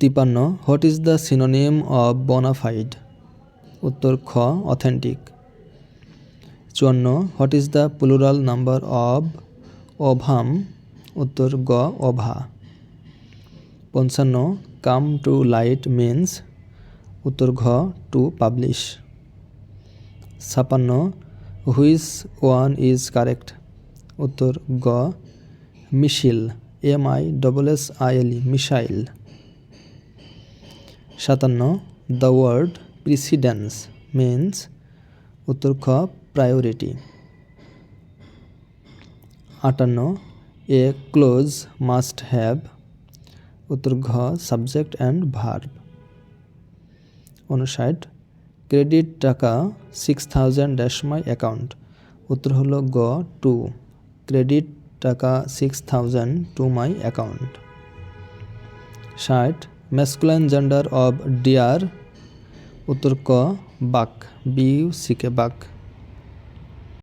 তিপান্ন what is the synonym of bona fide? উত্তর খ, অথেন্টিক। চুয়ান্ন, what is the plural number of ovum? উত্তর গ, ওভা। পঞ্চান্ন, কাম টু লাইট মিন্স? উত্তর ঘ, টু পাবলিশ। ছাপান্ন হুইচ ওয়ান ইজ কারেক্ট? উত্তর গ, missile, M I double S I L missile সাতান্ন দ্য ওয়ার্ড প্রিসিডেন্স মিন্স উত্তর খ প্রায়োরিটি আটান্ন এ ক্লোজ মাস্ট হ্যাভ উত্তর ঘ সাবজেক্ট অ্যান্ড ভার্ব উনষাট credit taka six thousand dash my account উত্তর হলো গ to credit taka six thousand to my account ষাট मेस्कुलाइन जेंडर ऑफ़ डियर उत्तर क बाक बी यू सी के बाक